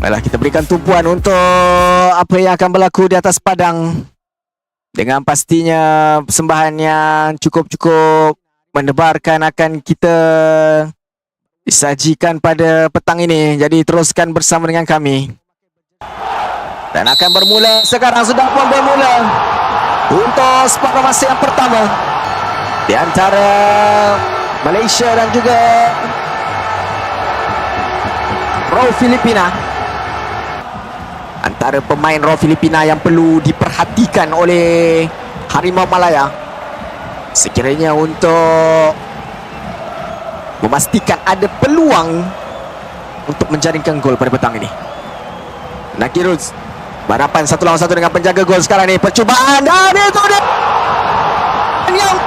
Baiklah kita berikan tumpuan untuk apa yang akan berlaku di atas padang. Dengan pastinya persembahan yang cukup-cukup mendebarkan akan kita disajikan pada petang ini. Jadi teruskan bersama dengan kami. Dan akan bermula sekarang sudah pun bermula untuk separuh masa yang pertama di antara Malaysia dan juga Raw Filipina antara pemain Raw Filipina yang perlu diperhatikan oleh Harimau Malaya. Sekiranya untuk memastikan ada peluang untuk menjaringkan gol pada petang ini. Nakiruz Barapan satu lawan satu dengan penjaga gol sekarang ni Percubaan dan itu dia Yang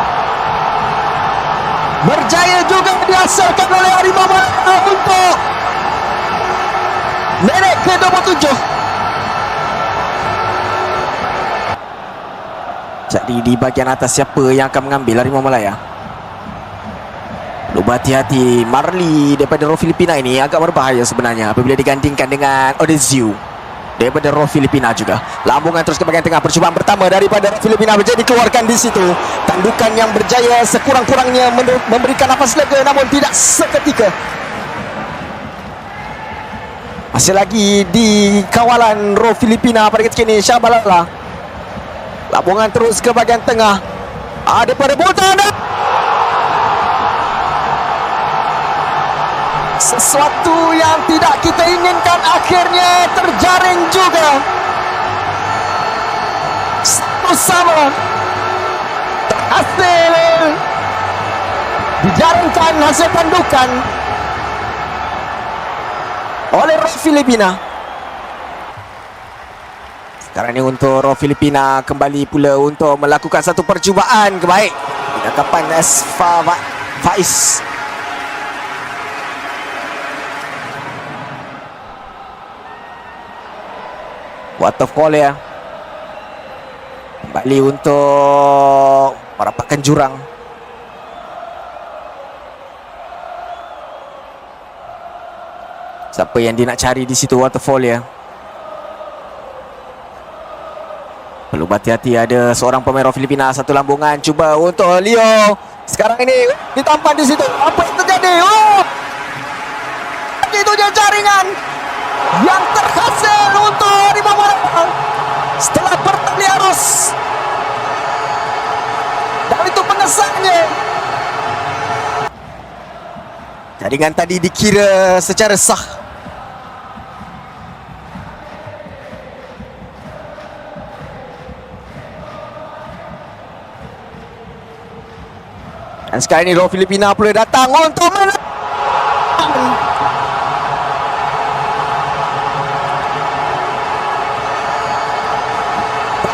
Berjaya juga dihasilkan oleh Harimau Malaya Untuk Minit ke-27 Jadi di bahagian atas siapa yang akan mengambil Harimau Malaya Perlu berhati-hati Marley daripada Raw Filipina ini agak berbahaya sebenarnya Apabila digandingkan dengan Odeziu daripada Raw Filipina juga. Lambungan terus ke bahagian tengah. Percubaan pertama daripada Raw Filipina berjaya dikeluarkan di situ. Tandukan yang berjaya sekurang-kurangnya memberikan nafas lega namun tidak seketika. Masih lagi di kawalan Raw Filipina pada ketika ini Syabalala. Lambungan terus ke bahagian tengah. Ada pada Bolton. Sesuatu yang tidak kita inginkan akhirnya terjaring juga. Satu sama. Hasil dijaringkan hasil tandukan oleh Raw Filipina. Sekarang ini untuk Filipina kembali pula untuk melakukan satu percubaan kebaik. Penangkapan Esfa Faiz. Waterfall ya? Kembali untuk merapatkan jurang. Siapa yang dia nak cari di situ waterfall ya perlu hati-hati ada seorang pemain Filipina satu lambungan. Cuba untuk Leo. Sekarang ini ditampan di situ. Apa yang terjadi? Oh! Itu dia jaringan yang terhasil untuk Harimau Malaya setelah bertali arus. Dan itu pengesannya. Jaringan tadi dikira secara sah dan sekarang ini Raw Filipina pula datang untuk menang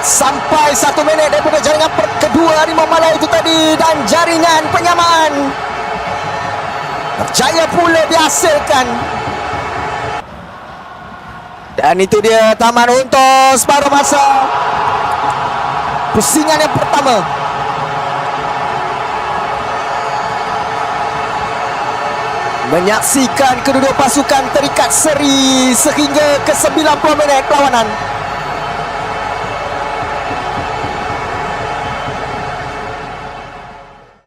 sampai satu minit daripada jaringan kedua Harimau Malaya itu tadi dan jaringan penyamaan. Berjaya pula dihasilkan. Dan itu dia taman untuk separuh masa. Pusingan yang pertama menyaksikan kedua pasukan terikat seri sehingga ke 90 minit perlawanan